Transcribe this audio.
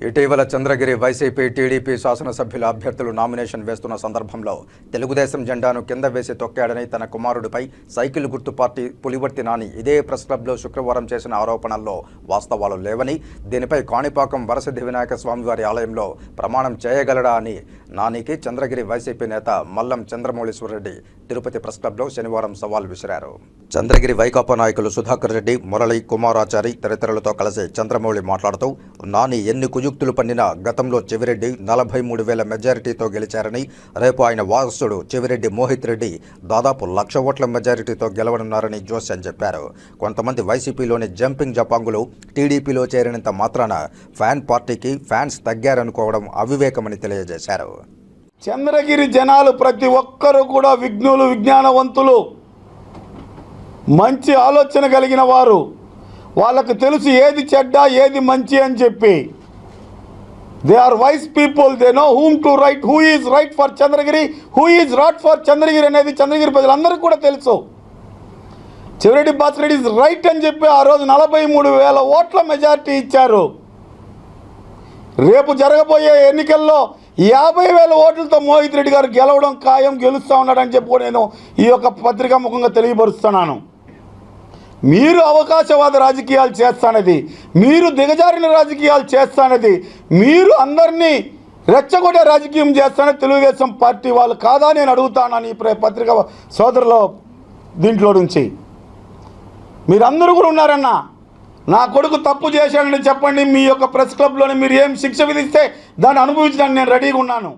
ఇటీవల Chandragiri YCP TDP శాసనసభ్యుల అభ్యర్థులు నామినేషన్ వేస్తున్న సందర్భంలో తెలుగుదేశం జెండాను కింద వేసి తొక్కాడని తన కుమారుడిపై సైకిల్ గుర్తు పార్టీ పులివర్తి నాని ఇదే ప్రెస్ క్లబ్లో శుక్రవారం చేసిన ఆరోపణల్లో వాస్తవాలు లేవని దీనిపై కాణిపాకం వరసిద్ధి వినాయక స్వామివారి ఆలయంలో ప్రమాణం చేయగలడా అని నానికి చంద్రగిరి వైసీపీ నేత మల్లం చంద్రమౌళేశ్వరరెడ్డి తిరుపతి ప్రెస్ క్లబ్లో శనివారం సవాల్ విసిరారు. చంద్రగిరి వైకాపా నాయకులు సుధాకర్ రెడ్డి మురళి కుమారాచారి తదితరులతో కలిసి చంద్రమౌళి మాట్లాడుతూ నాని ఎన్ని కుయుక్తులు పండినా గతంలో చెవిరెడ్డి నలభై మూడు వేల మెజారిటీతో గెలిచారని రేపు ఆయన వారసుడు చెవిరెడ్డి మోహిత్ రెడ్డి దాదాపు లక్ష ఓట్ల మెజారిటీతో గెలవనున్నారని జోస్యన్ చెప్పారు. కొంతమంది వైసీపీలోని జంపింగ్ జపాంగులు టీడీపీలో చేరినంత మాత్రాన ఫ్యాన్ పార్టీకి ఫ్యాన్స్ తగ్గారనుకోవడం అవివేకమని తెలియజేశారు. చంద్రగిరి జనాలు ప్రతి ఒక్కరూ కూడా విఘ్నులు విజ్ఞానవంతులు. మంచి ఆలోచన కలిగిన వారు. వాళ్ళకు తెలుసు ఏది చెడ్డ ఏది మంచి అని చెప్పి. They are wise people they know whom to right who is right for Chandragiri who is right for Chandragiri అనేది చంద్రగిరి ప్రజలందరికీ కూడా తెలుసు. చివరెడ్డి బాసిరెడ్డి ఈజ్ రైట్ అని చెప్పి ఆ రోజు నలభై మూడు వేల ఓట్ల మెజార్టీ ఇచ్చారు. రేపు జరగబోయే ఎన్నికల్లో యాభై వేల ఓట్లతో మోహిత్ రెడ్డి గారు గెలవడం ఖాయం గెలుస్తూ ఉన్నాడని చెప్పి నేను ఈ యొక్క పత్రికా ముఖంగా తెలియపరుస్తున్నాను. మీరు అవకాశవాద రాజకీయాలు చేస్తానది మీరు దిగజారిన రాజకీయాలు చేస్తానది మీరు అందరినీ రెచ్చగొట్టే రాజకీయం చేస్తానని తెలుగుదేశం పార్టీ వాళ్ళు కాదా నేను అడుగుతానని ఈ ప్ర- పత్రిక సోదరులో దీంట్లో నుంచి. మీరందరూ కూడా ఉన్నారన్నా? నా కొడుకు తప్పు చేశాడని చెప్పండి మీ యొక్క ప్రెస్ క్లబ్లోని మీరు ఏం శిక్ష విధిస్తే దాన్ని అనుభవించడానికి నేను రెడీగా ఉన్నాను.